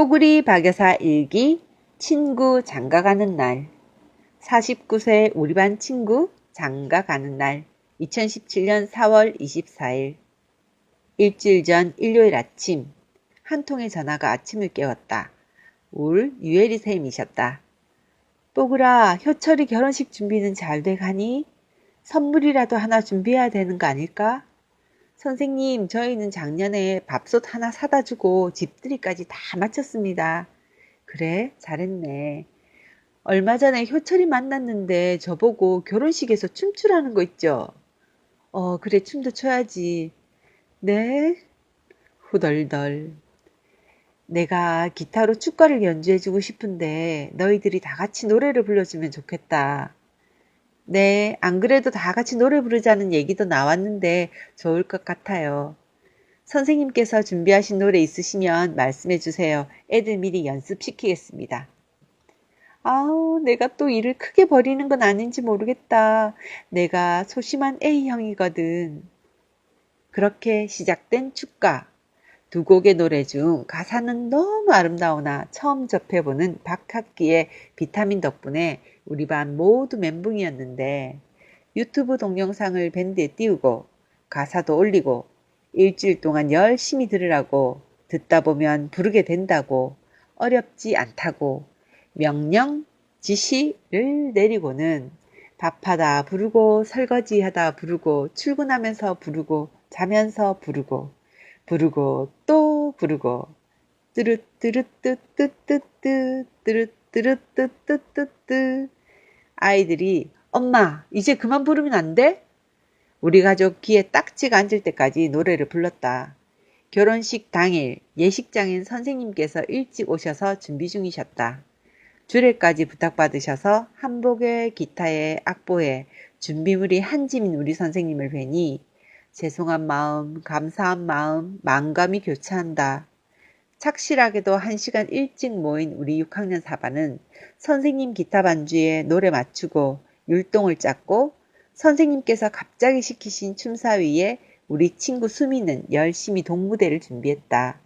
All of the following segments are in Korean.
뽀구리 박여사 일기 친구 장가 가는 날 49세 우리 반 친구 장가 가는 날 2017년 4월 24일 일주일 전 일요일 아침 한 통의 전화가 아침을 깨웠다. 울 유혜리 쌤이셨다. 뽀구라 효철이 결혼식 준비는 잘 돼가니? 선물이라도 하나 준비해야 되는 거 아닐까? 선생님, 저희는 작년에 밥솥 하나 사다 주고 집들이까지 다 마쳤습니다. 그래, 잘했네. 얼마 전에 효철이 만났는데 저보고 결혼식에서 춤추라는 거 있죠? 어, 그래, 춤도 춰야지. 네? 후덜덜. 내가 기타로 축가를 연주해주고 싶은데 너희들이 다 같이 노래를 불러주면 좋겠다. 네, 안 그래도 다 같이 노래 부르자는 얘기도 나왔는데 좋을 것 같아요. 선생님께서 준비하신 노래 있으시면 말씀해 주세요. 애들 미리 연습시키겠습니다. 아우, 내가 또 일을 크게 벌이는 건 아닌지 모르겠다. 내가 소심한 A형이거든. 그렇게 시작된 축가. 두 곡의 노래 중 가사는 너무 아름다우나 처음 접해보는 박학기의 비타민 덕분에 우리 반 모두 멘붕이었는데 유튜브 동영상을 밴드에 띄우고 가사도 올리고 일주일 동안 열심히 들으라고 듣다 보면 부르게 된다고 어렵지 않다고 명령 지시를 내리고는 밥하다 부르고 설거지하다 부르고 출근하면서 부르고 자면서 부르고 부르고 또 부르고 뚜루뚜루뚜뚜뚜뚜 뚜루뚜루뚜뚜뚜뚜 아이들이 엄마 이제 그만 부르면 안 돼? 우리 가족 귀에 딱지가 앉을 때까지 노래를 불렀다. 결혼식 당일 예식장인 선생님께서 일찍 오셔서 준비 중이셨다. 주례까지 부탁받으셔서 한복에 기타에 악보에 준비물이 한 짐인 우리 선생님을 뵈니 죄송한 마음, 감사한 마음, 만감이 교차한다. 착실하게도 한 시간 일찍 모인 우리 6학년 4반은 선생님 기타 반주에 노래 맞추고 율동을 짰고 선생님께서 갑자기 시키신 춤사위에 우리 친구 수미는 열심히 동무대를 준비했다.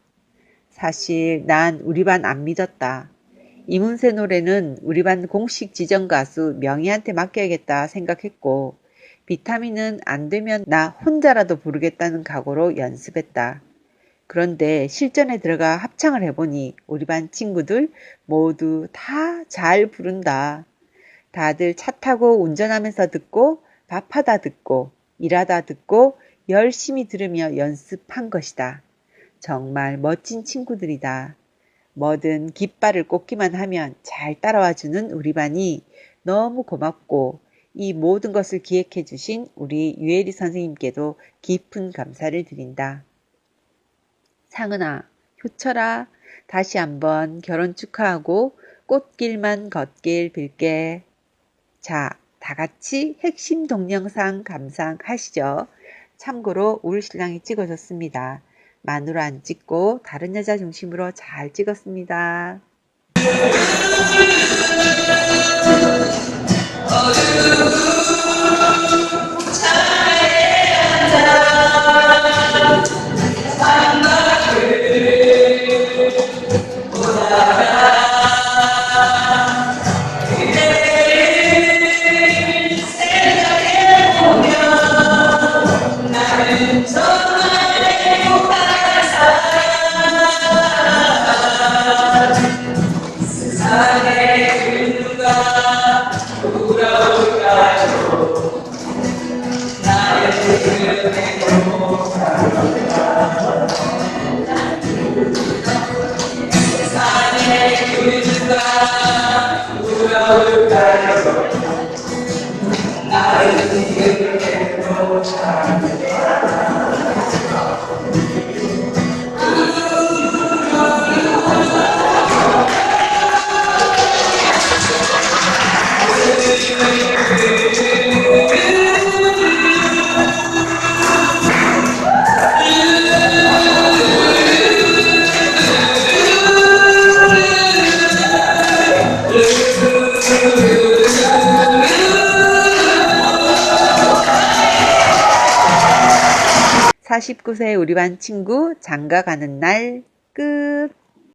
사실 난 우리 반 안 믿었다. 이문세 노래는 우리 반 공식 지정 가수 명희한테 맡겨야겠다 생각했고 비타민은 안 되면 나 혼자라도 부르겠다는 각오로 연습했다. 그런데 실전에 들어가 합창을 해보니 우리 반 친구들 모두 다 잘 부른다. 다들 차 타고 운전하면서 듣고 밥하다 듣고 일하다 듣고 열심히 들으며 연습한 것이다. 정말 멋진 친구들이다. 뭐든 깃발을 꽂기만 하면 잘 따라와주는 우리 반이 너무 고맙고 이 모든 것을 기획해 주신 우리 유혜리 선생님께도 깊은 감사를 드린다. 상은아, 효철아, 다시 한번 결혼 축하하고 꽃길만 걷길 빌게. 자, 다 같이 핵심 동영상 감상하시죠. 참고로 울 신랑이 찍어줬습니다. 마누라 안 찍고 다른 여자 중심으로 잘 찍었습니다. Amén. 49세 우리 반 친구 장가 가는 날 끝.